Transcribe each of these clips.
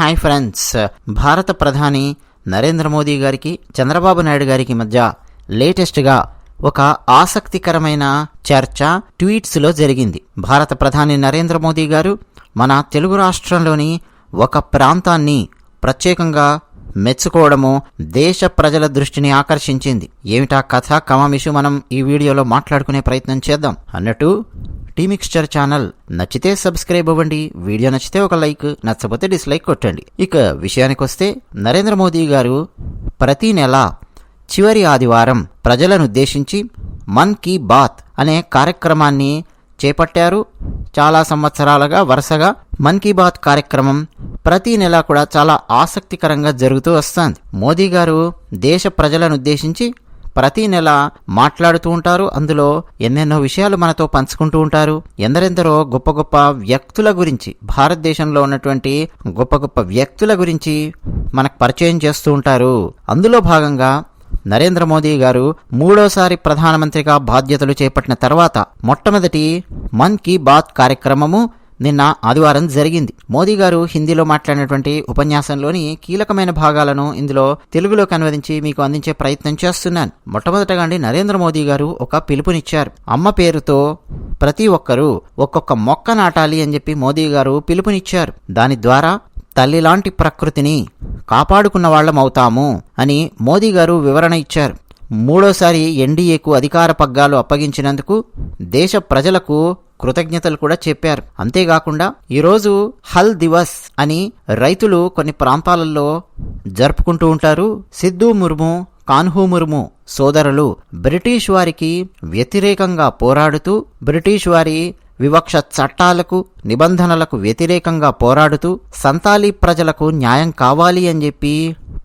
Hi friends. భారత ప్రధాని నరేంద్ర మోదీ గారికి చంద్రబాబు నాయుడు గారికి మధ్య లేటెస్ట్గా ఒక ఆసక్తికరమైన చర్చ ట్వీట్స్లో జరిగింది. భారత ప్రధాని నరేంద్ర మోదీ గారు మన తెలుగు రాష్ట్రంలోని ఒక ప్రాంతాన్ని ప్రత్యేకంగా మెచ్చుకోవడము దేశ ప్రజల దృష్టిని ఆకర్షించింది. ఏమిటా కథ కమామిషు మనం ఈ వీడియోలో మాట్లాడుకునే ప్రయత్నం చేద్దాం. అన్నట్టు టీమిక్స్చర్ ఛానల్ నచ్చితే సబ్స్క్రైబ్ అవ్వండి. వీడియో నచ్చితే ఒక లైక్ నచ్చకపోతే డిస్లైక్ కొట్టండి. ఇక విషయానికి వస్తే నరేంద్ర మోదీ గారు ప్రతి నెల చివరి ఆదివారం ప్రజలను ఉద్దేశించి మన్ కీ బాత్ అనే కార్యక్రమాన్ని చేపట్టారు. చాలా సంవత్సరాలుగా వరుసగా మన్ కీ బాత్ కార్యక్రమం ప్రతి నెల కూడా చాలా ఆసక్తికరంగా జరుగుతూ వస్తుంది. మోదీ గారు దేశ ప్రజలను ఉద్దేశించి ప్రతి నెల మాట్లాడుతూ ఉంటారు. అందులో ఎన్నెన్నో విషయాలు మనతో పంచుకుంటూ ఉంటారు. ఎందరెందరో గొప్ప గొప్ప వ్యక్తుల గురించి భారతదేశంలో ఉన్నటువంటి గొప్ప గొప్ప వ్యక్తుల గురించి మనకు పరిచయం చేస్తూ ఉంటారు. అందులో భాగంగా నరేంద్ర మోదీ గారు మూడోసారి ప్రధానమంత్రిగా బాధ్యతలు చేపట్టిన తర్వాత మొట్టమొదటి మన్ కీ బాత్ కార్యక్రమము నిన్న ఆదివారం జరిగింది. మోదీ గారు హిందీలో మాట్లాడినటువంటి ఉపన్యాసంలోని కీలకమైన భాగాలను ఇందులో తెలుగులోకి అనువదించి మీకు అందించే ప్రయత్నం చేస్తున్నాను. మొట్టమొదటగా అండి నరేంద్ర మోదీ గారు ఒక పిలుపునిచ్చారు. అమ్మ పేరుతో ప్రతి ఒక్కరూ ఒక్కొక్క మొక్క నాటాలి అని చెప్పి మోదీ గారు పిలుపునిచ్చారు. దాని ద్వారా తల్లిలాంటి ప్రకృతిని కాపాడుకున్న వాళ్ళం అవుతాము అని మోదీ గారు వివరణ ఇచ్చారు. మూడోసారి ఎన్డీఏకు అధికార పగ్గాలు అప్పగించినందుకు దేశ ప్రజలకు కృతజ్ఞతలు కూడా చెప్పారు. అంతేకాకుండా ఈరోజు హల్ దివస్ అని రైతులు కొన్ని ప్రాంతాలలో జరుపుకుంటూ ఉంటారు. సిద్ధు ముర్ము కాన్హూ ముర్ము సోదరులు బ్రిటిష్ వారికి వ్యతిరేకంగా పోరాడుతూ బ్రిటిష్ వారి వివక్ష చట్టాలకు నిబంధనలకు వ్యతిరేకంగా పోరాడుతూ సంతాలీ ప్రజలకు న్యాయం కావాలి అని చెప్పి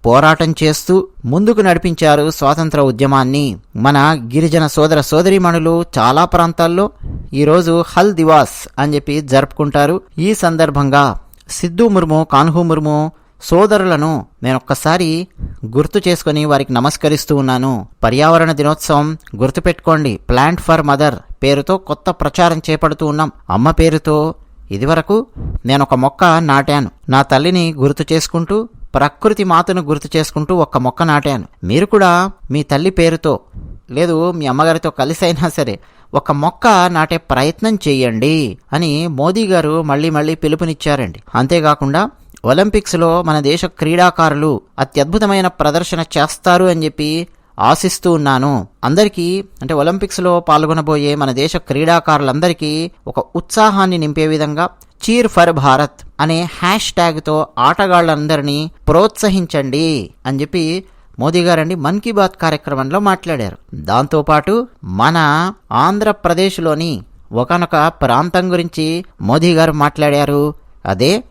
పోరాటం చేస్తూ ముందుకు నడిపించారు స్వాతంత్ర ఉద్యమాన్ని. మన గిరిజన సోదర సోదరీమణులు చాలా ప్రాంతాల్లో ఈరోజు హల్ దివాస్ అని చెప్పి జరుపుకుంటారు. ఈ సందర్భంగా సిద్ధు ముర్ము కాన్హు ముర్ము సోదరులను నేనొక్కసారి గుర్తు చేసుకుని వారికి నమస్కరిస్తూ ఉన్నాను. పర్యావరణ దినోత్సవం గుర్తుపెట్టుకోండి. ప్లాంట్ ఫర్ మదర్ పేరుతో కొత్త ప్రచారం చేపడుతూ ఉన్నాం. అమ్మ పేరుతో ఇదివరకు నేను ఒక మొక్క నాటాను. నా తల్లిని గుర్తు చేసుకుంటూ ప్రకృతి మాతను గుర్తు చేసుకుంటూ ఒక్క మొక్క నాటాను. మీరు కూడా మీ తల్లి పేరుతో లేదు మీ అమ్మగారితో కలిసైనా సరే ఒక మొక్క నాటే ప్రయత్నం చేయండి అని మోదీ గారు మళ్ళీ మళ్ళీ పిలుపునిచ్చారండి. అంతేకాకుండా ఒలింపిక్స్లో మన దేశ క్రీడాకారులు అత్యద్భుతమైన ప్రదర్శన చేస్తారు అని చెప్పి ఆశిస్తూ ఉన్నాను. అందరికీ అంటే ఒలింపిక్స్లో పాల్గొనబోయే మన దేశ క్రీడాకారులందరికీ ఒక ఉత్సాహాన్ని నింపే విధంగా చీర్ ఫర్ భారత్ అనే హ్యాష్ ట్యాగ్తో ఆటగాళ్ళందరినీ ప్రోత్సహించండి అని చెప్పి మోదీ గారండి మన్ కీ బాత్ కార్యక్రమంలో మాట్లాడారు. దాంతోపాటు మన ఆంధ్రప్రదేశ్లోని ఒకనొక ప్రాంతం గురించి మోదీ గారు మాట్లాడారు. అదే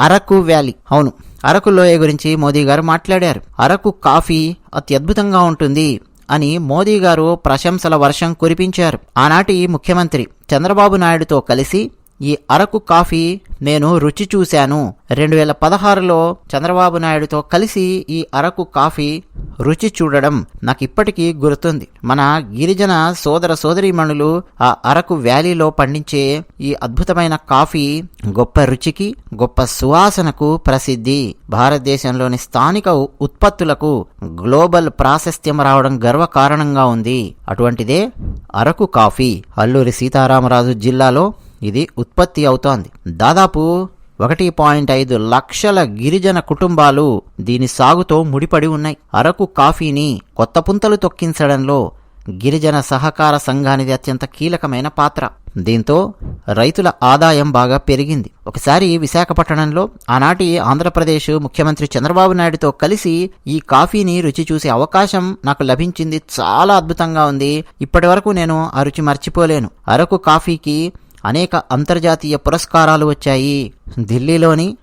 అరకు వ్యాలీ. అవును అరకు లోయ గురించి మోదీ గారు మాట్లాడారు. అరకు కాఫీ అత్యద్భుతంగా ఉంటుంది అని మోదీ గారు ప్రశంసల వర్షం కురిపించారు. ఆనాటి ముఖ్యమంత్రి చంద్రబాబు నాయుడుతో కలిసి ఈ అరకు కాఫీ నేను రుచి చూశాను. రెండు వేల పదహారులో చంద్రబాబు నాయుడుతో కలిసి ఈ అరకు కాఫీ రుచి చూడడం నాకు ఇప్పటికీ గుర్తుంది. మన గిరిజన సోదర సోదరీమణులు ఆ అరకు వ్యాలీలో పండించే ఈ అద్భుతమైన కాఫీ గొప్ప రుచికి గొప్ప సువాసనకు ప్రసిద్ధి. భారతదేశంలోని స్థానిక ఉత్పత్తులకు గ్లోబల్ ప్రాశస్త్యం రావడం గర్వకారణంగా ఉంది. అటువంటిదే అరకు కాఫీ. అల్లూరి సీతారామరాజు జిల్లాలో ఇది ఉత్పత్తి అవుతోంది. దాదాపు ఒకటి పాయింట్ ఐదు లక్షల గిరిజన కుటుంబాలు దీని సాగుతో ముడిపడి ఉన్నాయి. అరకు కాఫీని కొత్త పుంతలు తొక్కించడంలో గిరిజన సహకార సంఘానిది అత్యంత కీలకమైన పాత్ర. దీంతో రైతుల ఆదాయం బాగా పెరిగింది. ఒకసారి విశాఖపట్టణంలో ఆనాటి ఆంధ్రప్రదేశ్ ముఖ్యమంత్రి చంద్రబాబు నాయుడుతో కలిసి ఈ కాఫీని రుచి చూసే అవకాశం నాకు లభించింది. చాలా అద్భుతంగా ఉంది. ఇప్పటి వరకు నేను ఆ రుచి మర్చిపోలేను. అరకు కాఫీకి అనేక అంతర్జాతీయ పురస్కారాలు వచ్చాయి. ఢిల్లీలోని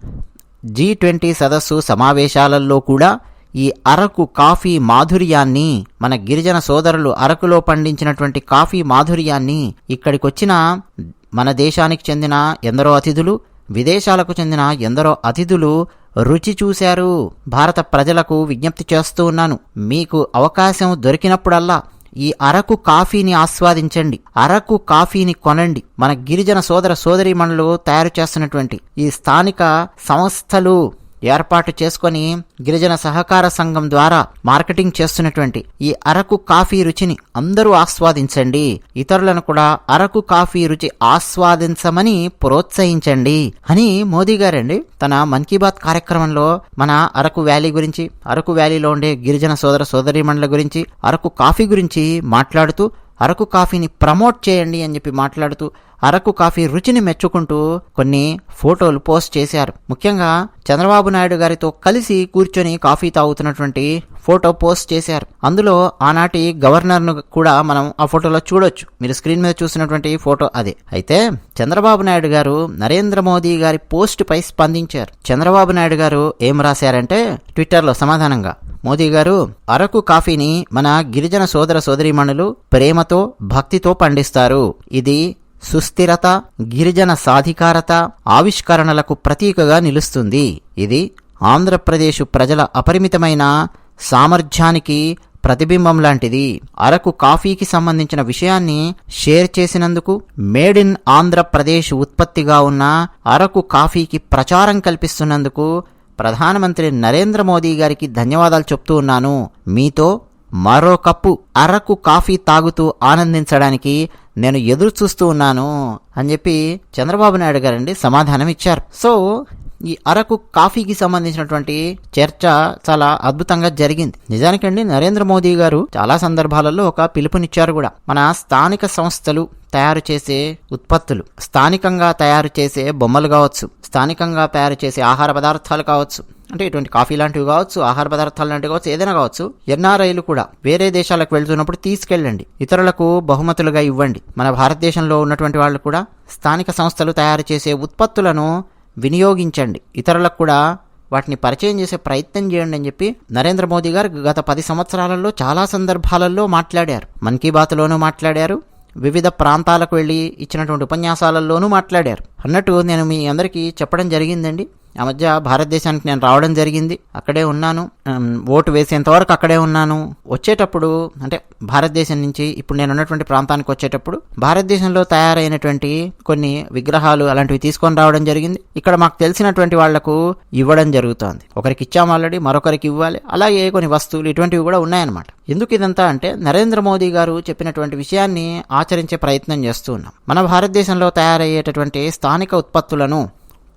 జీ ట్వంటీ సదస్సు సమావేశాలలో కూడా ఈ అరకు కాఫీ మాధుర్యాన్ని మన గిరిజన సోదరులు అరకులో పండించినటువంటి కాఫీ మాధుర్యాన్ని ఇక్కడికొచ్చిన మన దేశానికి చెందిన ఎందరో అతిథులు విదేశాలకు చెందిన ఎందరో అతిథులు రుచి చూశారు. భారత ప్రజలకు విజ్ఞప్తి చేస్తూ ఉన్నాను. మీకు అవకాశం దొరికినప్పుడల్లా ఈ అరకు కాఫీని ఆస్వాదించండి. అరకు కాఫీని కొనండి. మన గిరిజన సోదర సోదరీమణులు తయారు చేస్తున్నటువంటి ఈ స్థానిక సంస్థలు. ఏర్పాటు చేసుకొని గిరిజన సహకార సంఘం ద్వారా మార్కెటింగ్ చేస్తున్నటువంటి ఈ అరకు కాఫీ రుచిని అందరూ ఆస్వాదించండి. ఇతరులను కూడా అరకు కాఫీ రుచి ఆస్వాదించమని ప్రోత్సహించండి అని మోదీ గారండి తన మన్ కీ బాత్ కార్యక్రమంలో మన అరకు వ్యాలీ గురించి అరకు వ్యాలీలో ఉండే గిరిజన సోదర సోదరీమణుల గురించి అరకు కాఫీ గురించి మాట్లాడుతూ అరకు కాఫీని ప్రమోట్ చేయండి అని చెప్పి మాట్లాడుతూ అరకు కాఫీ రుచిని మెచ్చుకుంటూ కొన్ని ఫోటోలు పోస్ట్ చేశారు. ముఖ్యంగా చంద్రబాబు నాయుడు గారితో కలిసి కూర్చొని కాఫీ తాగుతున్నటువంటి ఫోటో పోస్ట్ చేశారు. అందులో ఆనాటి గవర్నర్ను కూడా మనం ఆ ఫోటోలో చూడొచ్చు. మీరు స్క్రీన్ మీద చూసినటువంటి ఫోటో అదే. అయితే చంద్రబాబు నాయుడు గారు నరేంద్ర మోదీ గారి పోస్ట్ పై స్పందించారు. చంద్రబాబు నాయుడు గారు ఏం రాశారంటే ట్విట్టర్లో సమాధానంగా మోదీ గారు అరకు కాఫీని మన గిరిజన సోదర సోదరీమణులు ప్రేమతో భక్తితో పండిస్తారు. ఇది సుస్థిరత గిరిజన సాధికారత ఆవిష్కరణలకు ప్రతీకగా నిలుస్తుంది. ఇది ఆంధ్రప్రదేశ్ ప్రజల అపరిమితమైన సామర్థ్యానికి ప్రతిబింబం లాంటిది. అరకు కాఫీకి సంబంధించిన విషయాన్ని షేర్ చేసినందుకు మేడ్ ఇన్ ఆంధ్రప్రదేశ్ ఉత్పత్తిగా ఉన్న అరకు కాఫీకి ప్రచారం కల్పిస్తున్నందుకు ప్రధానమంత్రి నరేంద్ర మోదీ గారికి ధన్యవాదాలు చెప్తూ ఉన్నాను. మీతో మరో కప్పు అరకు కాఫీ తాగుతూ ఆనందించడానికి నేను ఎదురు చూస్తూ ఉన్నాను అని చెప్పి చంద్రబాబు నాయుడు గారండి సమాధానం ఇచ్చారు సో ఈ అరకు కాఫీకి సంబంధించినటువంటి చర్చ చాలా అద్భుతంగా జరిగింది. నిజానికండి నరేంద్ర మోదీ గారు చాలా సందర్భాలలో ఒక పిలుపునిచ్చారు కూడా. మన స్థానిక సంస్థలు తయారు చేసే ఉత్పత్తులు స్థానికంగా తయారు చేసే బొమ్మలు కావచ్చు స్థానికంగా తయారు చేసే ఆహార పదార్థాలు కావచ్చు అంటే ఇటువంటి కాఫీ లాంటివి కావచ్చు ఆహార పదార్థాలు లాంటివి కావచ్చు ఏదైనా కావచ్చు ఎన్ఆర్ఐలు కూడా వేరే దేశాలకు వెళ్తున్నప్పుడు తీసుకెళ్ళండి. ఇతరులకు బహుమతులుగా ఇవ్వండి. మన భారతదేశంలో ఉన్నటువంటి వాళ్ళు కూడా స్థానిక సంస్థలు తయారు చేసే ఉత్పత్తులను వినియోగించండి. ఇతరులకు కూడా వాటిని పరిచయం చేసే ప్రయత్నం చేయండి అని చెప్పి నరేంద్ర మోదీ గారు గత పది సంవత్సరాలలో చాలా సందర్భాలలో మాట్లాడారు. మన్ కీ బాత్లోనూ మాట్లాడారు. వివిధ ప్రాంతాలకు వెళ్ళి ఇచ్చినటువంటి ఉపన్యాసాలలోనూ మాట్లాడారు. అన్నట్టు నేను మీ అందరికీ చెప్పడం జరిగిందండి. ఆ మధ్య భారతదేశానికి నేను రావడం జరిగింది. అక్కడే ఉన్నాను. ఓటు వేసేంతవరకు అక్కడే ఉన్నాను. వచ్చేటప్పుడు అంటే భారతదేశం నుంచి ఇప్పుడు నేను ఉన్నటువంటి ప్రాంతానికి వచ్చేటప్పుడు భారతదేశంలో తయారైనటువంటి కొన్ని విగ్రహాలు అలాంటివి తీసుకొని రావడం జరిగింది. ఇక్కడ మాకు తెలిసినటువంటి వాళ్ళకు ఇవ్వడం జరుగుతోంది. ఒకరికి ఇచ్చాము ఆల్రెడీ మరొకరికి ఇవ్వాలి. అలాగే కొన్ని వస్తువులు ఇటువంటివి కూడా ఉన్నాయన్నమాట. ఎందుకు ఇదంతా అంటే నరేంద్ర మోదీ గారు చెప్పినటువంటి విషయాన్ని ఆచరించే ప్రయత్నం చేస్తూ ఉన్నాం. మన భారతదేశంలో తయారయ్యేటటువంటి స్థానిక ఉత్పత్తులను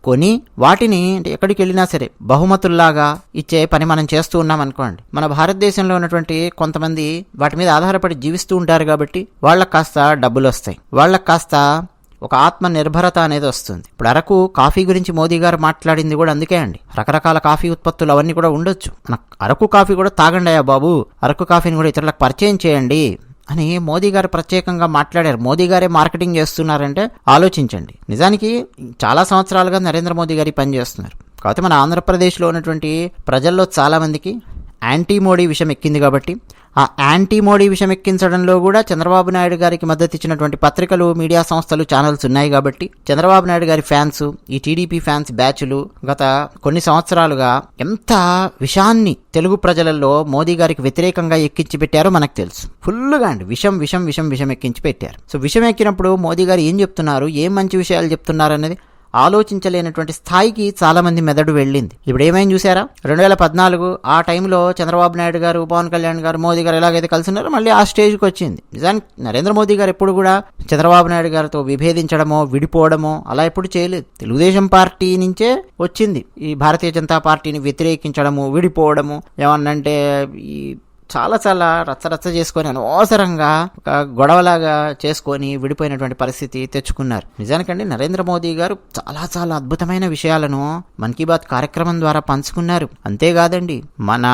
కొని వాటిని అంటే ఎక్కడికి వెళ్ళినా సరే బహుమతుల్లాగా ఇచ్చే పని మనం చేస్తూ ఉన్నాం అనుకోండి. మన భారతదేశంలో ఉన్నటువంటి కొంతమంది వాటి మీద ఆధారపడి జీవిస్తూ ఉంటారు కాబట్టి వాళ్ళకి కాస్త డబ్బులు వస్తాయి. వాళ్ళకి కాస్త ఒక ఆత్మ నిర్భరత అనేది వస్తుంది. ఇప్పుడు అరకు కాఫీ గురించి మోదీ గారు మాట్లాడింది కూడా అందుకే అండి. రకరకాల కాఫీ ఉత్పత్తులు అవన్నీ కూడా ఉండొచ్చు. మన అరకు కాఫీ కూడా తాగండి అయ్యా బాబు. అరకు కాఫీని కూడా ఇతరులకు పరిచయం చేయండి. అని మోదీ గారు ప్రత్యేకంగా మాట్లాడారు. మోదీ గారే మార్కెటింగ్ చేస్తున్నారంటే ఆలోచించండి. నిజానికి చాలా సంవత్సరాలుగా నరేంద్ర మోదీ గారి పని చేస్తున్నారు. కాకపోతే మన ఆంధ్రప్రదేశ్లో ఉన్నటువంటి ప్రజల్లో చాలామందికి యాంటీ మోడీ విషయం ఎక్కింది కాబట్టి ఆ యాంటీ మోడీ విషయం ఎక్కించడంలో కూడా చంద్రబాబు నాయుడు గారికి మద్దతు ఇచ్చినటువంటి పత్రికలు మీడియా సంస్థలు ఛానల్స్ ఉన్నాయి కాబట్టి చంద్రబాబు నాయుడు గారి ఫ్యాన్స్ ఈ టీడీపీ ఫ్యాన్స్ బ్యాచ్లు గత కొన్ని సంవత్సరాలుగా ఎంత విషాన్ని తెలుగు ప్రజలలో మోదీ గారికి వ్యతిరేకంగా ఎక్కించి పెట్టారో మనకు తెలుసు. ఫుల్గా అండి. విషం విషం విషం విషం ఎక్కించి పెట్టారు. సో విషం ఎక్కినప్పుడు మోదీ గారు ఏం చెప్తున్నారు? ఏం మంచి విషయాలు చెప్తున్నారు అనేది ఆలోచించలేనటువంటి స్థాయికి చాలామంది మెదడు వెళ్ళింది. ఇప్పుడు ఏమైంది చూసారా రెండు వేల పద్నాలుగు ఆ టైంలో చంద్రబాబు నాయుడు గారు పవన్ కళ్యాణ్ గారు మోదీ గారు ఎలాగైతే కలిసి ఉన్నారో మళ్ళీ ఆ స్టేజ్కి వచ్చింది నిజానికి నరేంద్ర మోదీ గారు ఎప్పుడు కూడా చంద్రబాబు నాయుడు గారితో విభేదించడమో విడిపోవడమో అలా ఎప్పుడు చేయలేదు. తెలుగుదేశం పార్టీ నుంచే వచ్చింది. ఈ భారతీయ జనతా పార్టీని వ్యతిరేకించడము విడిపోవడము ఏమన్నంటే ఈ చాలా చాలా రచ్చరచ్చ చేసుకొని అనవసరంగా ఒక గొడవలాగా చేసుకొని విడిపోయినటువంటి పరిస్థితి తెచ్చుకున్నారు. నిజానికండి నరేంద్ర మోదీ గారు చాలా చాలా అద్భుతమైన విషయాలను మన్ కీ బాత్ కార్యక్రమం ద్వారా పంచుకున్నారు. అంతేకాదండి మన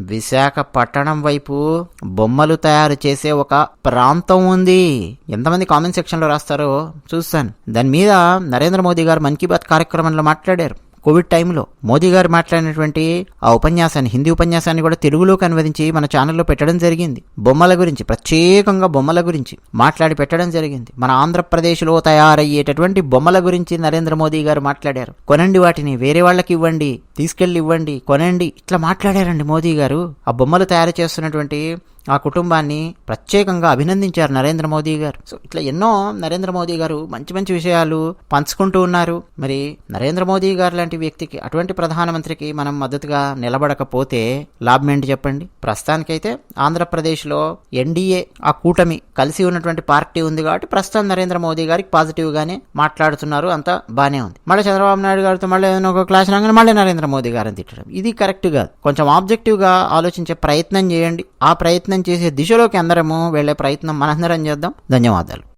విశాఖపట్టణం వైపు బొమ్మలు తయారు చేసే ఒక ప్రాంతం ఉంది. ఎంతమంది కామెంట్ సెక్షన్లో రాస్తారో చూస్తాను. దాని మీద నరేంద్ర మోదీ గారు మన్ కీ బాత్ కార్యక్రమంలో మాట్లాడారు. కోవిడ్ టైంలో మోదీ గారు మాట్లాడినటువంటి ఆ ఉపన్యాసాన్ని హిందీ ఉపన్యాసాన్ని కూడా తెలుగులోకి అనువదించి మన ఛానల్లో పెట్టడం జరిగింది. బొమ్మల గురించి ప్రత్యేకంగా బొమ్మల గురించి మాట్లాడి పెట్టడం జరిగింది. మన ఆంధ్రప్రదేశ్లో తయారయ్యేటటువంటి బొమ్మల గురించి నరేంద్ర మోదీ గారు మాట్లాడారు. కొనండి వాటిని వేరే వాళ్ళకి ఇవ్వండి తీసుకెళ్ళి ఇవ్వండి కొనండి ఇట్లా మాట్లాడారండి మోదీ గారు. ఆ బొమ్మలు తయారు చేస్తున్నటువంటి ఆ కుటుంబాన్ని ప్రత్యేకంగా అభినందించారు నరేంద్ర మోదీ గారు. సో ఇట్లా ఎన్నో నరేంద్ర మోదీ గారు మంచి మంచి విషయాలు పంచుకుంటూ ఉన్నారు. మరి నరేంద్ర మోదీ గారు లాంటి వ్యక్తికి అటువంటి ప్రధానమంత్రికి మనం మద్దతుగా నిలబడకపోతే లాభం ఏంటి చెప్పండి? ప్రస్తుతానికైతే ఆంధ్రప్రదేశ్లో ఎన్డీఏ ఆ కూటమి కలిసి ఉన్నటువంటి పార్టీ ఉంది కాబట్టి ప్రస్తుతం నరేంద్ర మోదీ గారికి పాజిటివ్గానే మాట్లాడుతున్నారు. అంతా బాగానే ఉంది. మళ్ళీ చంద్రబాబు నాయుడు గారితో మళ్ళీ ఏదైనా ఒక క్లాస్ రాగానే మళ్ళీ నరేంద్ర మోదీ గారిని తిట్టడం. ఇది కరెక్ట్ కాదు. కొంచెం ఆబ్జెక్టివ్గా ఆలోచించే ప్రయత్నం చేయండి. ఆ ప్రయత్నం చేసే దిశలోకి అందరము వెళ్ళే ప్రయత్నం మనందరం చేద్దాం. ధన్యవాదాలు.